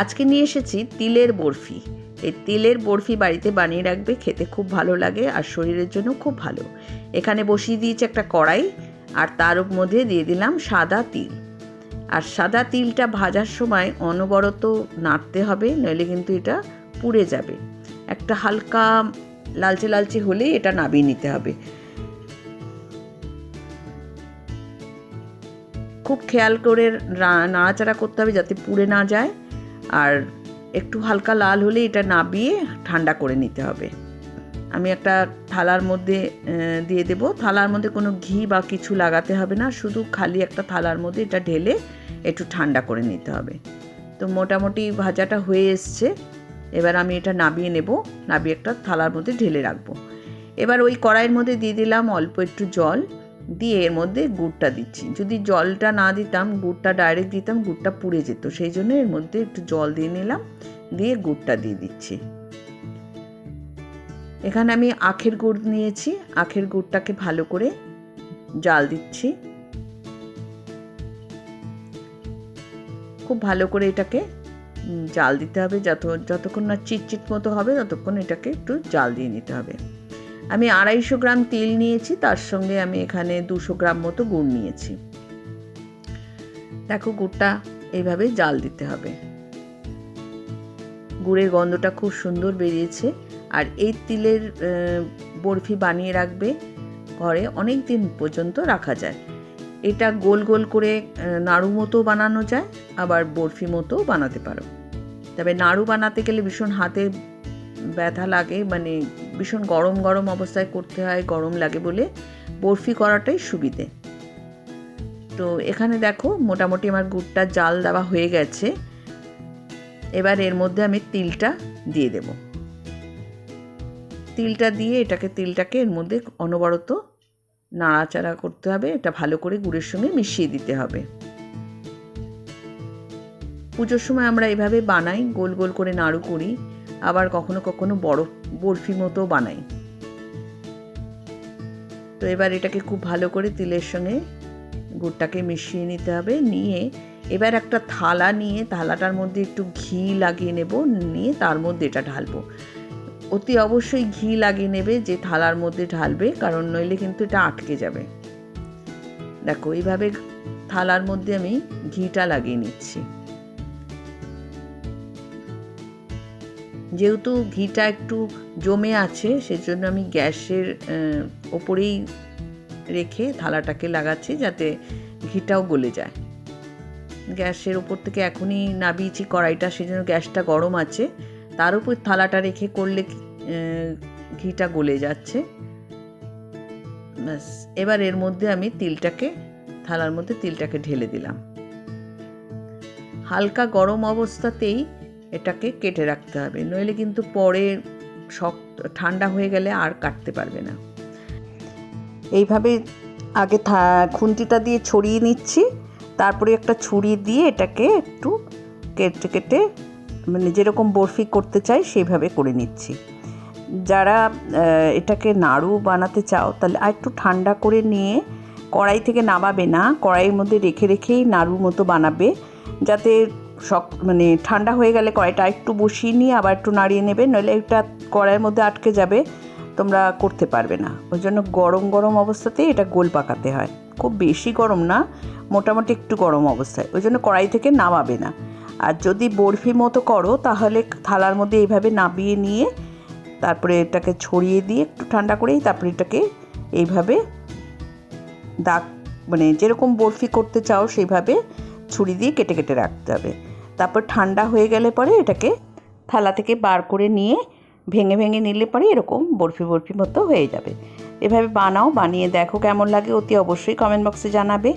আজকে নিয়ে এসেছি তিলের বরফি। এই তিলের বরফি বাড়িতে বানিয়ে রাখবে, খেতে খুব ভালো লাগে আর শরীরের জন্য খুব ভালো। এখানে বসিয়ে দিয়েছি একটা কড়াই আর তার মধ্যে দিয়ে দিলাম সাদা তিল। আর সাদা তিলটা ভাজার সময় অনবরত নাড়তে হবে, নইলে কিন্তু এটা পুড়ে যাবে। একটা হালকা লালচে লালচে হলেই এটা নাবিয়ে নিতে হবে। খুব খেয়াল করে নাড়াচাড়া করতে হবে যাতে পুড়ে না যায়। আর একটু হালকা লাল হলে এটা নাবিয়ে ঠান্ডা করে নিতে হবে। আমি একটা থালার মধ্যে দিয়ে দেব। থালার মধ্যে কোনো ঘি বা কিছু লাগাতে হবে না, শুধু খালি একটা থালার মধ্যে এটা ঢেলে একটু ঠান্ডা করে নিতে হবে। তো মোটামুটি ভাজাটা হয়ে এসছে। এবার আমি এটা নাবিয়ে নেব, নাবিয়ে একটা থালার মধ্যে ঢেলে রাখব। এবার ওই কড়াইয়ের মধ্যে দিয়ে দিলাম অল্প একটু জল। দিয়ে এর মধ্যে গুড়টা দিচ্ছি। যদি জলটা না দিতাম, গুড়টা ডাইরেক্ট দিতাম, গুড়টা পুড়ে যেত। সেই জন্য এর মধ্যে একটু জল দিয়ে নিলাম, দিয়ে গুড়টা দিয়ে দিচ্ছি। এখানে আমি আখের গুড় নিয়েছি। আখের গুড়টাকে ভালো করে জাল দিচ্ছি। খুব ভালো করে এটাকে জাল দিতে হবে। যত, যতক্ষণ না চিটচিট মতো হবে, ততক্ষণ এটাকে একটু জাল দিয়ে নিতে হবে। আমি আড়াইশো গ্রাম তেল নিয়েছি, তার সঙ্গে আমি এখানে দুশো গ্রাম মতো গুড় নিয়েছি। দেখো গুড়টা এইভাবে জাল দিতে হবে। গুড়ের গন্ধটা খুব সুন্দর বেরিয়েছে, আর এই তিলের বরফি বানিয়ে রাখবে ঘরে অনেক দিন পর্যন্ত রাখা যায়। এটা গোল গোল করে নাড়ু মতো বানানো যায়, আবার বরফি মতো বানাতে পারো। তবে নাড়ু বানাতে গেলে ভীষণ হাতে ব্যথা লাগে মানে ভীষণ গরম গরম অবস্থায় করতে হয়, গরম লাগে বলে বরফি করাটাই সুবিধে। তো এখানে দেখো, মোটামুটি আমার গুড়টা জাল দেওয়া হয়ে গেছে। এবার এর মধ্যে আমি তিলটা দিয়ে দেব। তিলটা দিয়ে এটাকে, তিলটাকে এর মধ্যে অনবরত নাড়াচাড়া করতে হবে, এটা ভালো করে গুড়ের সঙ্গে মিশিয়ে দিতে হবে। পুজোর সময় আমরা এভাবে বানাই, গোল গোল করে নাড়ু করি। আবার কখনো কখনো বড় বরফি মতো বানাই। তো এবার এটাকে খুব ভালো করে তিলের সঙ্গে গুড়টাকে মিশিয়ে নিতে হবে। নিয়ে এবার একটা থালা নিয়ে থালাটার মধ্যে একটু ঘি লাগিয়ে নেব। নিয়ে তার মধ্যে এটা ঢালবো। অতি অবশ্যই ঘি লাগিয়ে নেবে যে থালার মধ্যে ঢালবে, কারণ নইলে কিন্তু এটা আটকে যাবে। দেখো, এইভাবে থালার মধ্যে আমি ঘিটা লাগিয়ে নিচ্ছি। যেহেতু ঘিটা একটু জমে আছে, সেজন্য আমি গ্যাসের ওপরেই রেখে থালাটাকে লাগাচ্ছি যাতে ঘিটাও গলে যায়। গ্যাসের ওপর থেকে এখনই নাবিয়েছি কড়াইটা, সেজন্য গ্যাসটা গরম আছে। তার উপর থালাটা রেখে করলে ঘিটা গলে যাচ্ছে। ব্যাস, এবার এর মধ্যে আমি তিলটাকে, থালার মধ্যে তিলটাকে ঢেলে দিলাম। হালকা গরম অবস্থাতেই এটাকে কেটে রাখতে হবে, নইলে কিন্তু পরে শক্ত, ঠান্ডা হয়ে গেলে আর কাটতে পারবে না। এইভাবে আগে খুন্তিটা দিয়ে ছড়িয়ে নিচ্ছি, তারপরে একটা ছুরি দিয়ে এটাকে একটু কেটে কেটে মানে যেরকম বরফি করতে চাই সেইভাবে করে নিচ্ছি। যারা এটাকে নাড়ু বানাতে চাও, তাহলে আর একটু ঠান্ডা করে নিয়ে কড়াই থেকে নামাবে না, কড়াইয়ের মধ্যে রেখে রেখেই নাড়ুর মতো বানাবে, যাতে শক মানে ঠান্ডা হয়ে গেলে কড়াইটা একটু বসিয়ে নিয়ে আবার একটু নাড়িয়ে নেবে, নইলে এটা কড়াইয়ের মধ্যে আটকে যাবে, তোমরা করতে পারবে না। ওই জন্য গরম গরম অবস্থাতেই এটা গোল পাকাতে হয়। খুব বেশি গরম না, মোটামুটি একটু গরম অবস্থায়। ওই জন্য কড়াই থেকে নামাবে না। আর যদি বরফি মতো করো, তাহলে থালার মধ্যে এইভাবে নাবিয়ে নিয়ে তারপরে এটাকে ছড়িয়ে দিয়ে একটু ঠান্ডা করেই তারপরে এটাকে এইভাবে দাগ মানে যেরকম বরফি করতে চাও সেইভাবে ছুরি দিয়ে কেটে কেটে রাখতে হবে। তারপর ঠান্ডা হয়ে গেলে পরে এটাকে থালা থেকে বার করে নিয়ে ভেঙে ভেঙে নিলে পরে এরকম বরফি বরফি মতো হয়ে যাবে। এভাবে বানাও, বানিয়ে দেখো কেমন লাগে অতি অবশ্যই কমেন্ট বক্সে জানাবে।